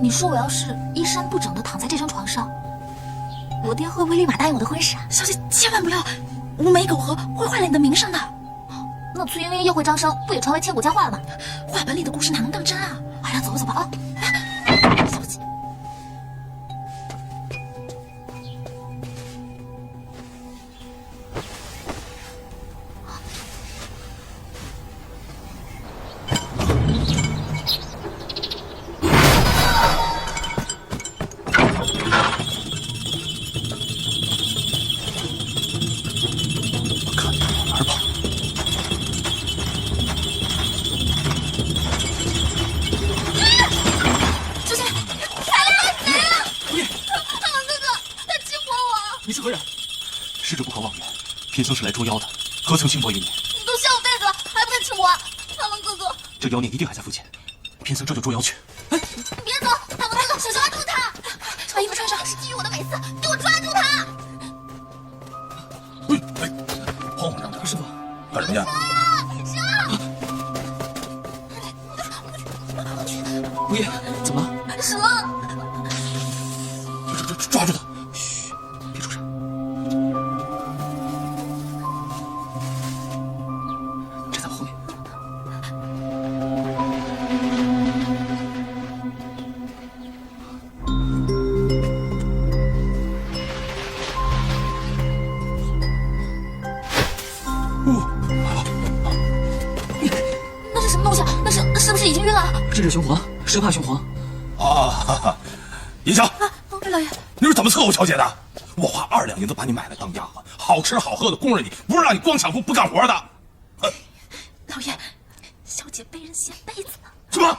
你说我要是衣衫不整的躺在这张床上，我爹会不会立马答应我的婚事啊？小姐千万不要，无媒苟合会坏了你的名声的。那崔莺莺又会张生，不也传为千古佳话了吗？话本里的故事哪能当真啊？哎呀，走吧走吧啊！小姐，贫僧是来捉妖的，何曾轻薄于你？你都下我辈子了，还不肯吃我？汉文哥哥，这妖孽一定还在附近，贫僧这就捉妖去。你别走！汉文哥哥，小心抓住他！把衣服穿上。是觊觎我的美色，给我抓住他！喂喂，慌慌张张，师傅，干什么呀？五爷，怎么了？蛇！抓抓抓住他！这是雄黄，谁怕雄黄。啊，哈哈，银香，老爷，你是怎么伺候小姐的？我花二两银子把你买来当丫鬟，好吃好喝的供着你，不是让你光享福不干活的。老爷，小姐被人掀被子了。什么？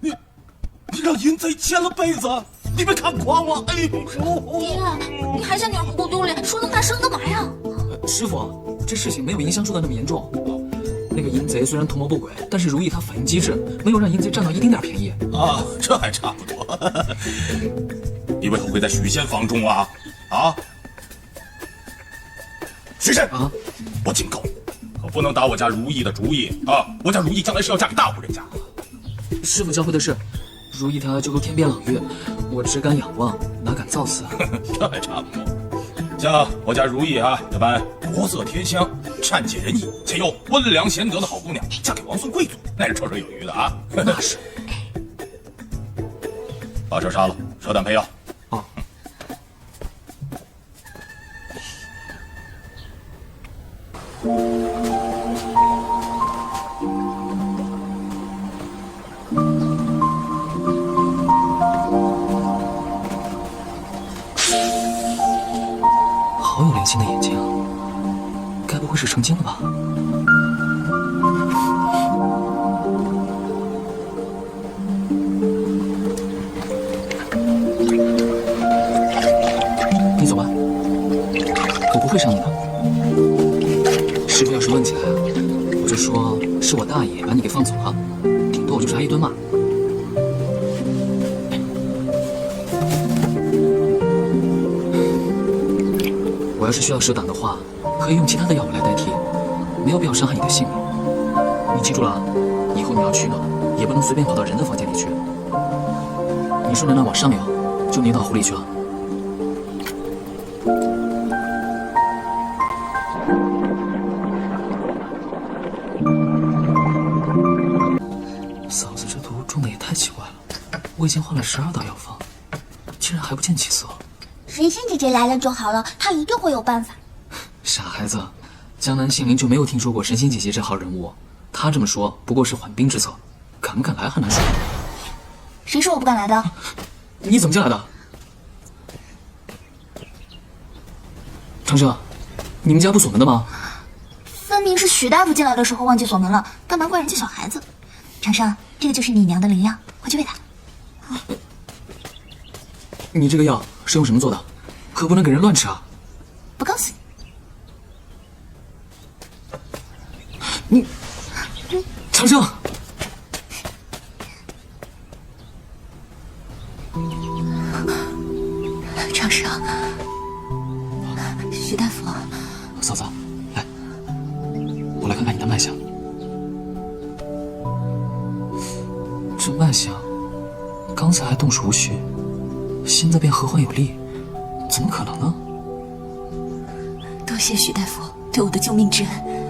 你你让淫贼掀了被子？你没看狂了？哎呦！爹，你还嫌女儿不够丢脸，说那么大声干嘛呀？师傅，这事情没有银香说的那么严重。那个淫贼虽然图谋不轨，但是如意她反应机智，没有让淫贼占到一丁点便宜。啊，这还差不多。你为何会在许仙房中啊？啊？许仙啊！我警告你，可不能打我家如意的主意啊！我家如意将来是要嫁给大户人家。师傅教会的是，如意她就如天边朗月，我只敢仰望，哪敢造次啊？这还差不多。像我家如意啊这般国色天香、善解人意且又温良贤德的好姑娘，嫁给王孙贵族，那是绰绰有余的啊。那是。把车杀了，蛇胆配药。会是成精了吧？你走吧，我不会伤你的。师傅要是问起来，我就说是我大爷把你给放走了，顶多我就是挨一顿骂。我要是需要蛇胆的话，可以用其他的药物来代替，没有必要伤害你的性命。你记住了啊，以后你要取暖，也不能随便跑到人的房间里去。你顺着那往上游，就泥到湖里去了。嫂子这毒中的也太奇怪了，我已经换了十二道药方，竟然还不见起色。神仙姐姐来了就好了，她一定会有办法。傻孩子，江南杏林就没有听说过神仙姐姐这号人物。她这么说不过是缓兵之策，敢不敢来还难说。谁说我不敢来的？你怎么进来的？长生，你们家不锁门的吗？分明是许大夫进来的时候忘记锁门了，干嘛怪人家小孩子？长生，这个就是你娘的灵药，快去喂她。你这个药是用什么做的？可不能给人乱吃啊！不告诉你。你，长生，长生，徐大夫，嫂子，来，我来看看你的脉象。这脉象刚才还动手无序，现在便和缓有力，怎么可能呢？多谢徐大夫对我的救命之恩。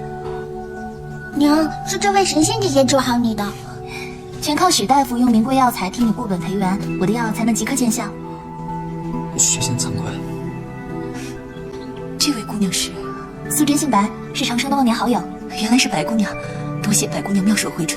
娘，是这位神仙姐姐治好你的，全靠许大夫用名贵药材替你固本培元，我的药才能即刻见效。许仙惭愧。这位姑娘是，素贞姓白，是长生的忘年好友。原来是白姑娘，多谢白姑娘妙手回春。